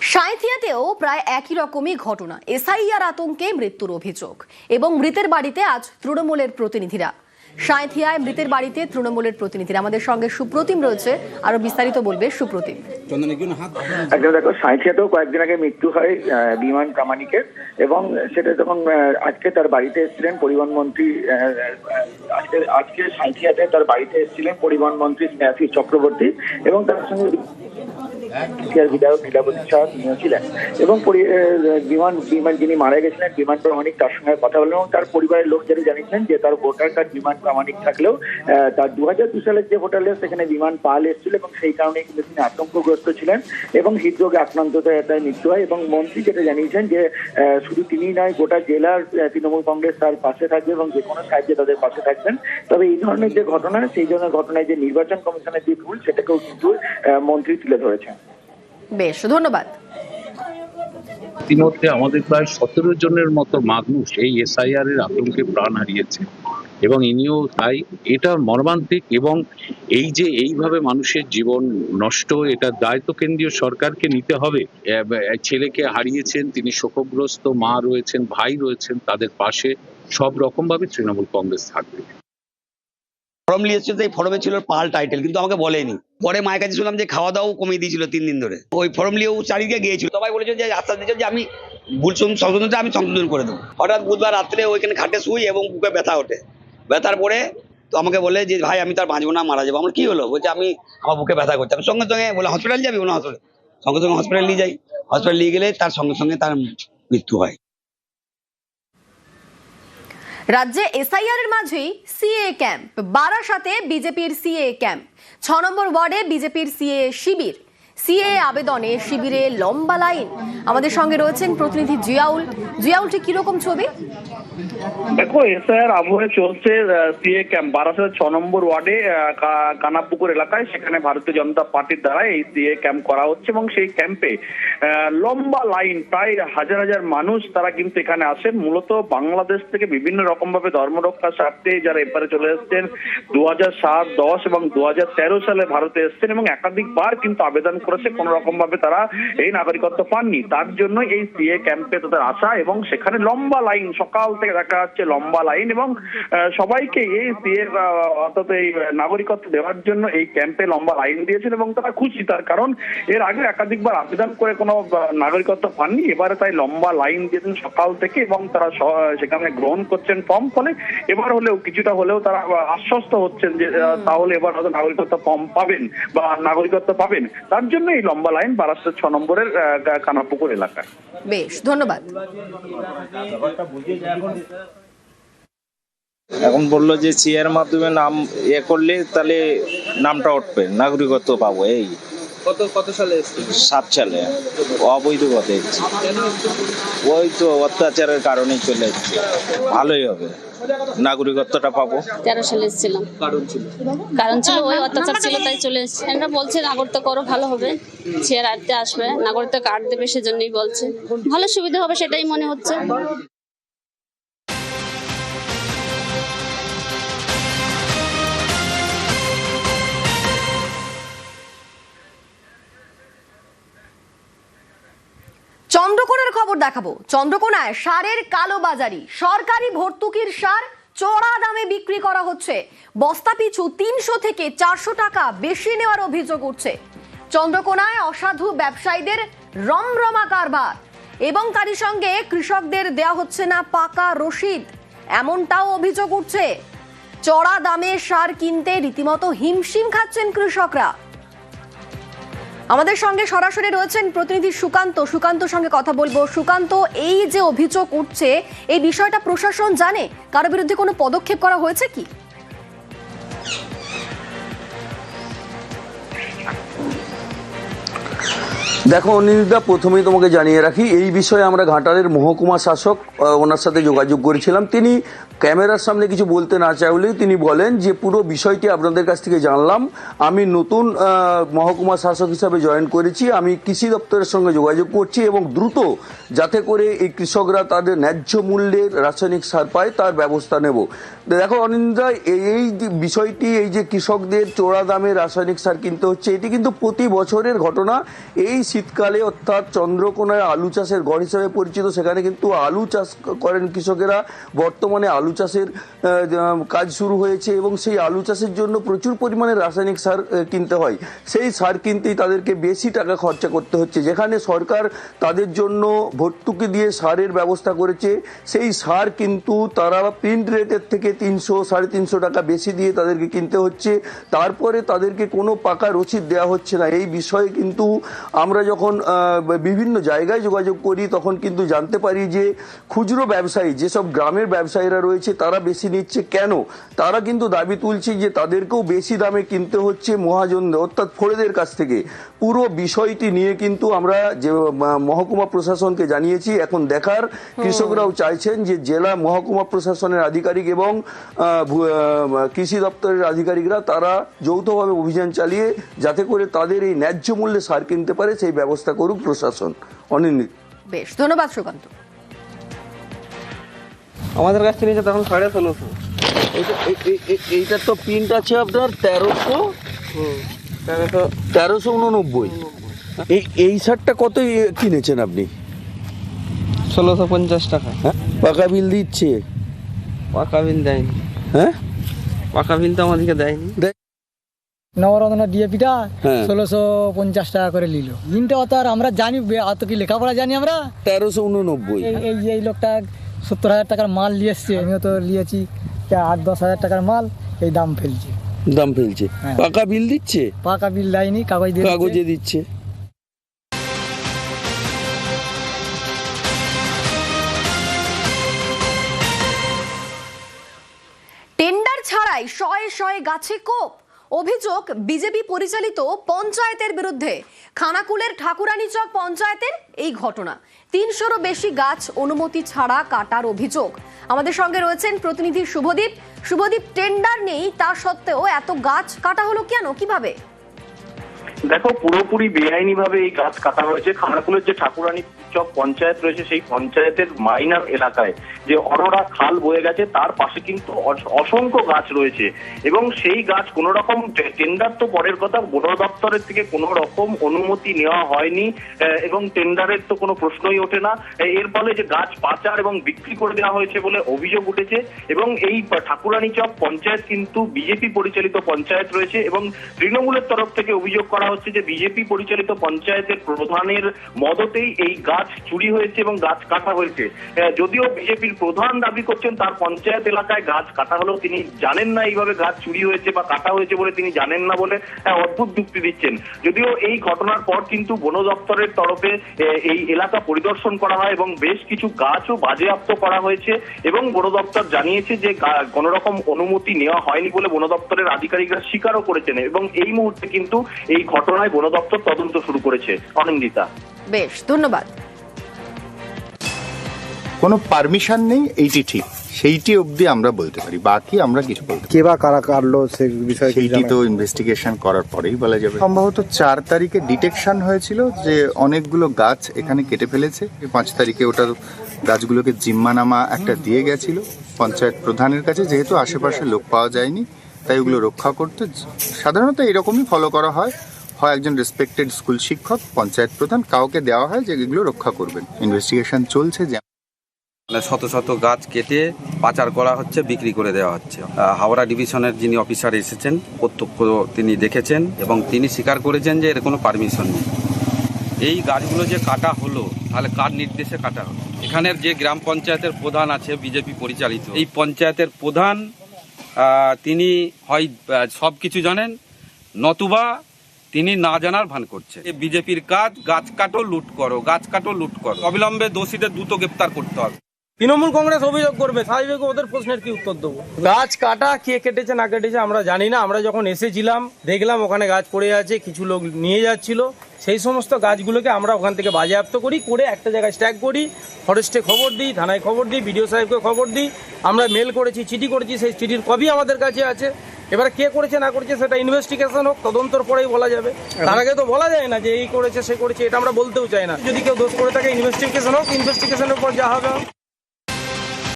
সাঁইথিয়াতেও প্রায় একই রকমই ঘটনা। এসআইআর আতঙ্কে মৃত্যুর অভিযোগ এবং মৃতের বাড়িতে আজ তৃণমূলের প্রতিনিধিরা। সাঁইথিয়ায় মৃতের বাড়িতে তৃণমূলের প্রতিনিধিরা। আমাদের সঙ্গে সুপ্রতিম রয়েছে আরও বিস্তারিত বলবে সুপ্রতিম। একজন একদম দেখো সাঁইথিয়াতেও কয়েকদিন আগে মৃত্যু হয় আহ, বিমান প্রামাণিকের এবং সেটা যখন আজকে তার বাড়িতে এসেছিলেন পরিবহন মন্ত্রী আজকে আজকে সাঁইথিয়াতে তার বাড়িতে এসেছিলেন পরিবহন মন্ত্রী স্নেহাশিস চক্রবর্তী এবং তার সঙ্গে ছিলেন। এবং বিমান বিমান যিনি মারা গেছিলেন, বিমান প্রামাণিক তার সঙ্গে কথা বলেন এবং তার পরিবারের লোক যেটা জানিয়েছেন যে তার ভোটার কার্ড বিমান প্রামাণিক থাকলেও তার দু হাজার দু সালের যে ভোটার লিস্ট সেখানে বিমান পাল এসেছিল এবং সেই কারণে কিন্তু তিনি আতঙ্কগ্রস্ত ছিলেন এবং হৃদরোগে আক্রান্ত তার মৃত্যু হয় এবং মন্ত্রী যেটা জানিয়েছেন যে শুধু তিনি নয়, গোটা জেলার তৃণমূল কংগ্রেস তার পাশে থাকবে এবং যে কোনো সাহায্যে তাদের পাশে থাকবেন। তবে এই ধরনের যে ঘটনা, সেই ধরনের ঘটনায় যে নির্বাচন কমিশনের যে ভুল, সেটাকেও কিন্তু মন্ত্রী তুলে ধরেছেন। বেশ, ধন্যবাদ। ইতিমধ্যে আমাদের প্রায় সতেরো জনের মতো মানুষ এই এসআইআর এর আতঙ্কে প্রাণ হারিয়েছে এবং ইনিও তাই এটা মর্মান্তিক এবং এই যে এইভাবে মানুষের জীবন নষ্ট, এটা দায় তো কেন্দ্রীয় সরকারকে নিতে হবে। ছেলেকে হারিয়েছেন, তিনি শোকগ্রস্ত, মা রয়েছেন, ভাই রয়েছেন, তাদের পাশে সব রকম ভাবে তৃণমূল কংগ্রেস থাকবে। ফর্ম নিয়ে এই ফর্মে ছিল পাল টাইটেল কিন্তু আমাকে বলেনি। পরে মায়ের কাছে শুনলাম যে খাওয়া দাওয়াও কমিয়ে দিয়েছিল তিন দিন ধরে। ওই ফর্ম নিয়েও চারিদিকে গিয়েছিল। সবাই বলেছিল যে আশ্বাস দিয়েছে যে আমি ভুল সংশোধনটা আমি সংশোধন করে দেবো। হঠাৎ বুধবার রাত্রে ওইখানে খাটে শুই এবং বুকে ব্যথা ওঠে। ব্যথার পরে তো আমাকে বলে যে, ভাই, আমি তার বাঁচবো না, মারা যাব। আমার কি হলো? বলছে, আমি আমার বুকে ব্যথা করছে। আমি সঙ্গে সঙ্গে বলে হসপিটাল যাবি? বলে হসপিটাল সঙ্গে সঙ্গে হসপিটাল নিয়ে যাই। হসপিটাল নিয়ে গেলে তার সঙ্গে সঙ্গে তার মৃত্যু হয়। রাজ্যে এসআইআর এর মাঝেই সিএ ক্যাম্প। বারাসাতে বিজেপির সিএ ক্যাম্প। ছ নম্বর ওয়ার্ডে বিজেপির সিএ শিবির। সিএ আবেদনে শিবিরে লম্বা লাইন। আমাদের সঙ্গে রয়েছেন প্রতিনিধি জিয়াউল। জিয়াউল, ঠিক কীরকম ছবি? দেখো, এসআইআর আবহে চলছে সিএ ক্যাম্প, বারাসাতের ছ নম্বর ওয়ার্ডে কানাপুকুর এলাকায়, সেখানে ভারতীয় জনতা পার্টির দ্বারা এই সিএ ক্যাম্প করা হচ্ছে এবং সেই ক্যাম্পে লম্বা লাইন, প্রায় হাজার হাজার মানুষ তারা কিন্তু এখানে আসেন। মূলত বাংলাদেশ থেকে বিভিন্ন রকম ভাবে ধর্মরক্ষার স্বার্থে যারা এপারে চলে এসেছেন দু হাজার সাত দশ এবং দু হাজার তেরো সালে ভারতে এসেছেন এবং একাধিকবার কিন্তু আবেদন করেছে কোন রকম ভাবে তারা এই নাগরিকত্ব পাননি। তার জন্য এই সিএ ক্যাম্পে তাদের আসা এবং সেখানে লম্বা লাইন, সকাল থেকে দেখা যাচ্ছে লম্বা লাইন এবং সবাইকে এই সিএ অর্থাৎ এই নাগরিকত্ব দেওয়ার জন্য এই ক্যাম্পে লম্বা লাইন দিয়েছেন এবং তারা খুশি। তার কারণ এর আগে একাধিকবার আবেদন করে কোনো নাগরিকত্ব পাননি। এবারে তাই লম্বা লাইন দিয়েছেন সকাল থেকে এবং তারা সেখানে গ্রহণ করছেন ফর্ম। ফলে এবার হলেও, কিছুটা হলেও তারা আশ্বস্ত হচ্ছেন যে তাহলে এবার হয়তো নাগরিকত্ব ফর্ম পাবেন বা নাগরিকত্ব পাবেন। তার জন্য এই লম্বা লাইন বারাসাত ছ নম্বরের আহ, কানাপুকুর এলাকায়। বেশ ধন্যবাদ। এখন বলল যে সিএর মাধ্যমে নাম ইয়ে করলে তাহলে নামটা উঠবে নাগরিকত্ব পাবো এই। কত কত সালে সাত সালে অবৈধ পথে ওই তো অত্যাচারের কারণেই চলে এসেছি। ভালোই হবে। নাগরিকত্বটা পাবো। তেরো সালে এসেছিলাম। কারণ ছিল? কারণ ছিল ওই অত্যাচার ছিল তাই চলে এসেছে। এরা বলছে নাগরিকত্ব করো ভালো হবে। সে রাতে আসবে। নাগরিকত্ব কার্ড দেবে সেজন্যই বলছে। ভালো সুবিধা হবে সেটাই মনে হচ্ছে। চন্দ্রকোনার খবর দেখাবো। চন্দ্রকোনায় সারের কালোবাজারি। সরকারি ভর্তুকির সার চড়া দামে বিক্রি করা হচ্ছে। বস্তা পিছু তিনশো থেকে চারশো টাকা বেশি নেওয়ার অভিযোগ উঠছে। চন্দ্রকোনায় অসাধু ব্যবসায়ীদের রমরমা কারবার। এবং তারই সঙ্গে কৃষকদের দেয়া হচ্ছে না পাকা রসিদ। এমনটাও অভিযোগ উঠছে। চড়া দামে সার কিনতে রীতিমতো হিমশিম খাচ্ছেন কৃষকরা। আমাদের সঙ্গে সরাসরি রয়েছেন প্রতিনিধি সুকান্ত। সুকান্ত সঙ্গে কথা বলব। সুকান্ত, এই যে অভিযোগ উঠছে, এই বিষয়টা প্রশাসন জানে? কারও বিরুদ্ধে কোনো পদক্ষেপ করা হয়েছে কি? দেখো অনিন্দিতা প্রথমেই তোমাকে জানিয়ে রাখি, এই বিষয়ে আমরা ঘাটালের মহকুমা শাসক ওনার সাথে যোগাযোগ করেছিলাম। তিনি ক্যামেরার সামনে কিছু বলতে না চাইলেই তিনি বলেন যে, পুরো বিষয়টি আপনাদের কাছ থেকে জানলাম। আমি নতুন মহকুমা শাসক হিসাবে জয়েন করেছি। আমি কৃষি দপ্তরের সঙ্গে যোগাযোগ করছি এবং দ্রুত যাতে করে এই কৃষকরা তাদের ন্যায্য মূল্যের রাসায়নিক সার পায়, তার ব্যবস্থা নেব। দেখো অনিন্দিতা এই বিষয়টি, এই যে কৃষকদের চোরা দামে রাসায়নিক সার কিনতে হচ্ছে, এটি কিন্তু প্রতি বছরের ঘটনা। এই শীতকালে অর্থাৎ চন্দ্রকোনায় আলু চাষের গড় হিসেবে পরিচিত। সেখানে কিন্তু আলু চাষ করেন কৃষকেরা। বর্তমানে আলু চাষের কাজ শুরু হয়েছে এবং সেই আলু চাষের জন্য প্রচুর পরিমাণে রাসায়নিক সার কিনতে হয়। সেই সার কিনতেই তাদেরকে বেশি টাকা খরচা করতে হচ্ছে। যেখানে সরকার তাদের জন্য ভর্তুকি দিয়ে সারের ব্যবস্থা করেছে, সেই সার কিন্তু তারা প্রিন্ট রেটের থেকে তিনশো, সাড়ে তিনশো টাকা বেশি দিয়ে তাদেরকে কিনতে হচ্ছে। তারপরে তাদেরকে কোনো পাকা রসিদ দেওয়া হচ্ছে না। এই বিষয়ে কিন্তু আমরা যখন বিভিন্ন জায়গায় যোগাযোগ করি তখন কিন্তু জানতে পারি যে খুচরো ব্যবসায়ী যেসব গ্রামের ব্যবসায়ীরা রয়েছে তারা বেশি নিচ্ছে কেন? তারা কিন্তু দাবি তুলছে যে তাদেরকেও বেশি দামে কিনতে হচ্ছে মহাজন অর্থাৎ ফোড়েদের কাছ থেকে। পুরো বিষয়টি নিয়ে কিন্তু আমরা যে মহকুমা প্রশাসনকে জানিয়েছি। এখন দেখার কৃষকরাও চাইছেন যে জেলা মহকুমা প্রশাসনের আধিকারিক এবং কৃষি দপ্তরের আধিকারিকরা তারা যৌথভাবে অভিযান চালিয়ে যাতে করে তাদের এই ন্যায্য মূল্যে সার কিনতে পারে সেই ব্যবস্থা করুক প্রশাসন অনিন্দিত বেশ ধন্যবাদ সুকান্ত। আমাদের কাছ থেকে তখন সাড়ে ষোলোশো এইটার তো প্রিন্ট আছে আপনার তেরোশো? তেরোশো তেরোশো উননব্বই। এই এই শার্টটা কত কিনেছেন আপনি? ষোলোশো পঞ্চাশ টাকা। হ্যাঁ পাকা বিল দিচ্ছে। পাকা বিল দেয়নি। হ্যাঁ? পাকা বিল তো আমাদেরকে দেয়নি। নবরত্ন ডিএপিটা হ্যাঁ। ষোলোশো পঞ্চাশ টাকা করে নিল। ইনটা অত আর আমরা জানি অত কি লেখাপড়া জানি আমরা? তেরোশো উননব্বই। এই এই এই লোকটা সত্তর হাজার টাকার মাল নিয়ে এসছে। আমিও তো নিয়েছি আট দশ হাজার টাকার মাল এই দাম ফেলছে। দাম ফেলছে। হ্যাঁ। পাকা বিল দিচ্ছে? পাকা বিল দেয়নি কাগজ দিয়ে দিচ্ছে। কাগজে দিচ্ছে। টেন্ডার ছাড়াই শয়ে শয়ে গাছে কোপ। অভিযোগ, বিজেপি পরিচালিত পঞ্চায়েতের বিরুদ্ধে। খানাকুলের ঠাকুরানীচক পঞ্চায়েতের এই ঘটনা। তিনশোরও বেশি গাছ অনুমতি ছাড়া কাটার অভিযোগ। আমাদের সঙ্গে রয়েছেন প্রতিনিধি শুভদীপ। শুভদীপ টেন্ডার নেই, তা সত্ত্বেও এত গাছ কাটা হলো কেন? কীভাবে? দেখো, পুরোপুরি বেআইনি ভাবে এই গাছ কাটা হয়েছে। খানাকুলের যে ঠাকুরানী চক পঞ্চায়েত রয়েছে, সেই পঞ্চায়েতের মাইনার এলাকায় যে অরোরা খাল বয়ে গেছে, তার পাশে কিন্তু অসংখ্য গাছ রয়েছে। এবং সেই গাছ কোন রকম টেন্ডার তো পরের কথা বন দপ্তরের থেকে কোনো রকম অনুমতি নেওয়া হয়নি এবং টেন্ডারের তো কোনো প্রশ্নই ওঠে না। এর ফলে যে গাছ পাচার এবং বিক্রি করে দেওয়া হয়েছে বলে অভিযোগ উঠেছে, এবং এই ঠাকুরানী চক পঞ্চায়েত কিন্তু বিজেপি পরিচালিত পঞ্চায়েত রয়েছে, এবং তৃণমূলের তরফ থেকে অভিযোগ করা হচ্ছে যে বিজেপি পরিচালিত পঞ্চায়েতের প্রধানের মদতেই এই গাছ চুরি হয়েছে এবং গাছ কাটা হয়েছে। যদিও বিজেপির প্রধান দাবি করছেন, তার পঞ্চায়েত এলাকায় গাছ কাটা হলেও তিনি জানেন না এইভাবে গাছ চুরি হয়েছে বা কাটা হয়েছে বলে তিনি জানেন না বলে অদ্ভুত যুক্তি দিচ্ছেন। যদিও এই ঘটনার পর কিন্তু বন দপ্তরের তরফে এই এলাকা পরিদর্শন করা হয় এবং বেশ কিছু গাছও বাজেয়াপ্ত করা হয়েছে এবং বন দপ্তর জানিয়েছে যে কোনো রকম অনুমতি নেওয়া হয়নি বলে বন দপ্তরের আধিকারিকরা স্বীকারও করেছেন এবং এই মুহূর্তে কিন্তু এই ঘটনায় বন দপ্তর তদন্ত শুরু করেছে। অনিন্দিতা। বেশ, ধন্যবাদ। কোনো পারমিশন নেই এইটি ঠিক। সেইটি অবধি আমরা বলতে পারি। বাকি আমরা কিছু বলতে কে বা কারা কাটলো সে বিষয়ে সেইটি তো ইনভেস্টিগেশন করার পরেই বলা যাবে। সম্ভবত চার তারিখে ডিটেকশন হয়েছিল যে অনেকগুলো গাছ এখানে কেটে ফেলেছে। পাঁচ তারিখে ওটা গাছগুলোকে জিম্মানামা একটা দিয়ে গেছিল পঞ্চায়েত প্রধানের কাছে। যেহেতু আশেপাশে লোক পাওয়া যায়নি তাই ওগুলো রক্ষা করতে সাধারণত এরকমই ফলো করা হয়। হয় একজন রেসপেক্টেড স্কুল শিক্ষক পঞ্চায়েত প্রধান কাউকে দেওয়া হয় যে এগুলো রক্ষা করবেন। ইনভেস্টিগেশন চলছে যে মানে শত শত গাছ কেটে পাচার করা হচ্ছে, বিক্রি করে দেওয়া হচ্ছে। হাওড়া ডিভিশনের যিনি অফিসার এসেছেন, প্রত্যক্ষ তিনি দেখেছেন এবং তিনি স্বীকার করেছেন যে এর কোনো পারমিশন নেই। এই গাছগুলো যে কাটা হলো, তাহলে কার নির্দেশে কাটা হলো? এখানের যে গ্রাম পঞ্চায়েতের প্রধান আছে, বিজেপি পরিচালিত। এই পঞ্চায়েতের প্রধান তিনি হয় সব কিছু জানেন, নতুবা তিনি না জানার ভান করছে। বিজেপির কাজ, গাছ কাটো, লুট করো, গাছ কাটো, লুট করো। অবিলম্বে দোষীদের দ্রুত গ্রেপ্তার করতে হবে। তৃণমূল কংগ্রেস অভিযোগ করবে, স্বাভাবিক ওদের প্রশ্নের কি উত্তর দেবো? গাছ কাটা, কে কেটেছে, না কেটেছে, আমরা জানি না। আমরা যখন এসেছিলাম, দেখলাম ওখানে গাছ পড়ে আছে, কিছু লোক নিয়ে যাচ্ছিল। সেই সমস্ত গাছগুলোকে আমরা ওখান থেকে বাজেয়াপ্ত করি, করে একটা জায়গায় স্ট্যাক করি। ফরেস্টে খবর দিই, থানায় খবর দিই বিডিও সাহেবকে খবর দিই। আমরা মেল করেছি, চিঠি করেছি, সেই চিঠির কপি আমাদের কাছে আছে। এবার কে করেছে, না করেছে, সেটা ইনভেস্টিগেশন হোক, তদন্তর পরেই বলা যাবে। তার আগে তো বলা যায় না যে এই করেছে, সে করেছে, এটা আমরা বলতেও চাই না। যদি কেউ দোষ করে থাকে ইনভেস্টিগেশন হোক ইনভেস্টিগেশনের পর যা হবে।